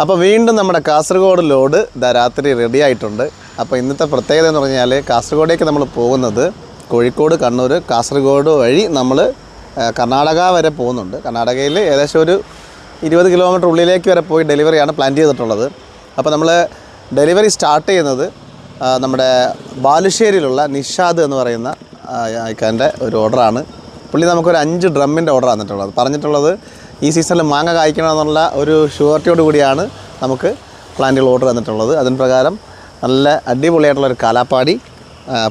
അപ്പോൾ വീണ്ടും നമ്മുടെ കാസർഗോഡ് ലോഡ് ഇതാ രാത്രി റെഡി ആയിട്ടുണ്ട്. അപ്പോൾ ഇന്നത്തെ പ്രത്യേകത എന്ന് പറഞ്ഞാൽ കാസർഗോഡേക്ക് നമ്മൾ പോകുന്നത് കോഴിക്കോട് കണ്ണൂർ കാസർഗോഡ് വഴി നമ്മൾ കർണാടക വരെ പോകുന്നുണ്ട്. കർണാടകയിൽ ഏകദേശം ഒരു ഇരുപത് കിലോമീറ്റർ ഉള്ളിലേക്ക് വരെ പോയി ഡെലിവറിയാണ് പ്ലാൻ ചെയ്തിട്ടുള്ളത്. അപ്പോൾ നമ്മൾ ഡെലിവറി സ്റ്റാർട്ട് ചെയ്യുന്നത് നമ്മുടെ ബാലുശ്ശേരിയിലുള്ള നിഷാദ് എന്ന് പറയുന്ന അയക്കാന്റെ ഒരു ഓർഡറാണ് പുള്ളി നമുക്കൊരു അഞ്ച് ഡ്രമ്മിന്റെ ഓർഡർ തന്നിട്ടുള്ളത്. പറഞ്ഞിട്ടുള്ളത് ഈ സീസണിൽ മാങ്ങ കായ്ക്കണമെന്നുള്ള ഒരു ഷുവർട്ടിയോട് കൂടിയാണ് നമുക്ക് പ്ലാന്റുകൾ ഓർഡർ തന്നിട്ടുള്ളത്. അതിന് പ്രകാരം നല്ല അടിപൊളിയായിട്ടുള്ള ഒരു കാലാപ്പാടി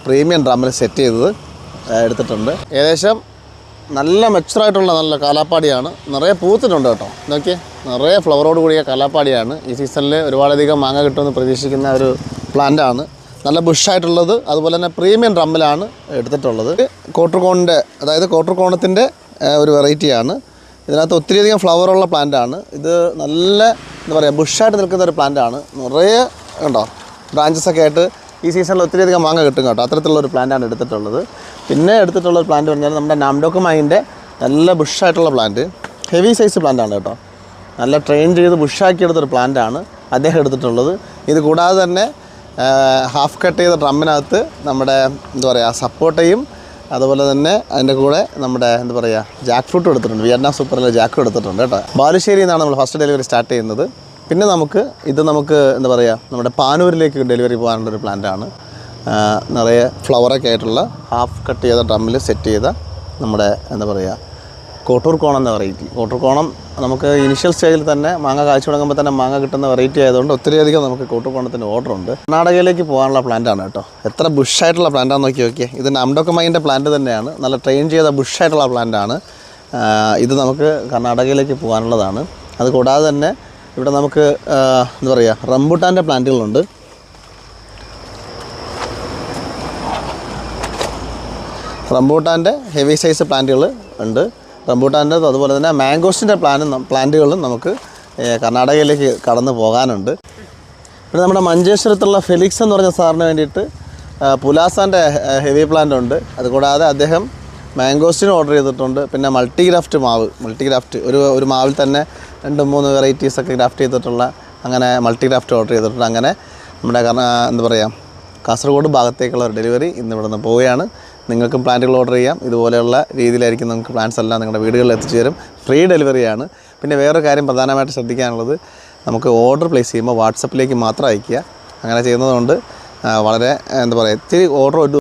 പ്രീമിയം ഡ്രമ്മിൽ സെറ്റ് ചെയ്തത് എടുത്തിട്ടുണ്ട്. ഏകദേശം നല്ല മെച്ചറായിട്ടുള്ള നല്ല കാലാപ്പാടിയാണ്. നിറയെ പൂത്തിട്ടുണ്ട് കേട്ടോ. നോക്കിയേ നിറയെ ഫ്ലവറോട് കൂടിയ കാലാപ്പാടിയാണ്. ഈ സീസണിൽ ഒരുപാടധികം മാങ്ങ കിട്ടുമെന്ന് പ്രതീക്ഷിക്കുന്ന ഒരു പ്ലാന്റാണ് നല്ല ബുഷായിട്ടുള്ളത് അതുപോലെ തന്നെ പ്രീമിയം ഡ്രമ്മിലാണ് എടുത്തിട്ടുള്ളത്. കോട്ടർകോണിന്റെ അതായത് കോട്ടർകോണത്തിന്റെ ഒരു വെറൈറ്റിയാണ് ഇതിനകത്ത് ഒത്തിരിയധികം ഫ്ലവറുള്ള പ്ലാന്റാണ് ഇത് നല്ല എന്താ പറയുക ബുഷായിട്ട് നിൽക്കുന്ന ഒരു പ്ലാന്റാണ് നിറയെ ഉണ്ടോ ബ്രാഞ്ചസ് ഒക്കെ ആയിട്ട് ഈ സീസണിൽ ഒത്തിരിയധികം മാങ്ങ കിട്ടും കേട്ടോ. അത്തരത്തിലുള്ള ഒരു പ്ലാന്റാണ് എടുത്തിട്ടുള്ളത്. പിന്നെ എടുത്തിട്ടുള്ള ഒരു പ്ലാന്റ് പറഞ്ഞാൽ നമ്മുടെ നാംഡോക്കുമായിന്റെ നല്ല ബുഷായിട്ടുള്ള പ്ലാന്റ് ഹെവി സൈസ് പ്ലാന്റാണ് കേട്ടോ. നല്ല ട്രെയിൻ ചെയ്ത് ബുഷാക്കി എടുത്തൊരു പ്ലാന്റാണ് അദ്ദേഹം എടുത്തിട്ടുള്ളത്. ഇത് കൂടാതെ തന്നെ ഹാഫ് കട്ട് ചെയ്ത ഡ്രമ്മിനകത്ത് നമ്മുടെ എന്താ പറയുക സപ്പോട്ടയും അതുപോലെ തന്നെ അതിന്റെ കൂടെ നമ്മുടെ എന്താ പറയുക ജാക്ക് ഫ്രൂട്ട് എടുത്തിട്ടുണ്ട്. വിയറ്റ്നാം സൂപ്പറിലെ ജാക്ക് എടുത്തിട്ടുണ്ട് കേട്ടോ. ബാലുശ്ശേരി നമ്മൾ ഫസ്റ്റ് ഡെലിവറി സ്റ്റാർട്ട് ചെയ്യുന്നത്. പിന്നെ നമുക്ക് ഇത് നമുക്ക് എന്താ പറയുക നമ്മുടെ പാനൂരിലേക്ക് ഡെലിവറി പോകാനുള്ളൊരു പ്ലാന്റാണ് നിറയെ ഫ്ലവറൊക്കെ ആയിട്ടുള്ള ഹാഫ് കട്ട് ചെയ്ത ഡ്രമ്മിൽ സെറ്റ് ചെയ്ത നമ്മുടെ എന്താ പറയുക കോട്ടൂർ കോണം എന്ന വെറൈറ്റി കോട്ടൂർ കോണം നമുക്ക് ഇനിഷ്യൽ സ്റ്റേജിൽ തന്നെ മാങ്ങ കാഴ്ച തുടങ്ങുമ്പോൾ തന്നെ മാങ്ങ കിട്ടുന്ന വെറൈറ്റി ആയതുകൊണ്ട് ഒത്തിരിയധികം നമുക്ക് കൂട്ടുപോണത്തിന് ഓർഡർ ഉണ്ട്. കർണാടകയിലേക്ക് പോകാനുള്ള പ്ലാന്റാണ് കേട്ടോ. എത്ര ബുഷായിട്ടുള്ള പ്ലാന്റാന്ന് നോക്കി നോക്കിയേ. ഇത് അംഡോക്കമൈന്റെ പ്ലാന്റ് തന്നെയാണ്. നല്ല ട്രെയിൻ ചെയ്ത ബുഷായിട്ടുള്ള പ്ലാന്റാണ് ഇത് നമുക്ക് കർണാടകയിലേക്ക് പോകാനുള്ളതാണ്. അത് കൂടാതെ തന്നെ ഇവിടെ നമുക്ക് എന്താ പറയുക റംബുട്ടാന്റെ പ്ലാന്റുകളുണ്ട് റംബൂട്ടാന്റെ ഹെവി സൈസ് പ്ലാന്റുകൾ ഉണ്ട്. റംബൂട്ടാന്റെ അതുപോലെ തന്നെ മാംഗോസിന്റെ പ്ലാനും പ്ലാന്റുകളും നമുക്ക് കർണാടകയിലേക്ക് കടന്നു പോകാനുണ്ട്. പിന്നെ നമ്മുടെ മഞ്ചേശ്വരത്തുള്ള ഫെലിക്സ് എന്ന് പറഞ്ഞ സാറിന് വേണ്ടിയിട്ട് പുലാസാന്റെ ഹെവി പ്ലാന്റ് ഉണ്ട്. അതുകൂടാതെ അദ്ദേഹം മാംഗോസ്റ്റിന് ഓർഡർ ചെയ്തിട്ടുണ്ട്. പിന്നെ മൾട്ടി ഗ്രാഫ്റ്റ് മാവ് മൾട്ടി ഗ്രാഫ്റ്റ് ഒരു ഒരു മാവിൽ തന്നെ രണ്ട് മൂന്ന് വെറൈറ്റീസ് ഒക്കെ ഗ്രാഫ്റ്റ് ചെയ്തിട്ടുള്ള അങ്ങനെ മൾട്ടി ഗ്രാഫ്റ്റ് ഓർഡർ ചെയ്തിട്ടുണ്ട്. അങ്ങനെ നമ്മുടെ എന്താ പറയുക കാസർഗോഡ് ഭാഗത്തേക്കുള്ള ഒരു ഡെലിവറി ഇന്ന് ഇവിടെ നിന്ന് പോവുകയാണ്. നിങ്ങൾക്കും പ്ലാന്റുകൾ ഓർഡർ ചെയ്യാം. ഇതുപോലെയുള്ള രീതിയിലായിരിക്കും നിങ്ങൾക്ക് പ്ലാന്റ്സ് എല്ലാം നിങ്ങളുടെ വീടുകളിൽ എത്തിച്ചേരും ഫ്രീ ഡെലിവറിയാണ് പിന്നെ വേറൊരു കാര്യം പ്രധാനമായിട്ട് ശ്രദ്ധിക്കാനുള്ളത് നമുക്ക് ഓർഡർ പ്ലേസ് ചെയ്യുമ്പോൾ വാട്സപ്പിലേക്ക് മാത്രം അയയ്ക്കുക. അങ്ങനെ ചെയ്യുന്നതുകൊണ്ട് വളരെ എന്താ പറയുക ഇത്തിരി ഓർഡർ ഒരു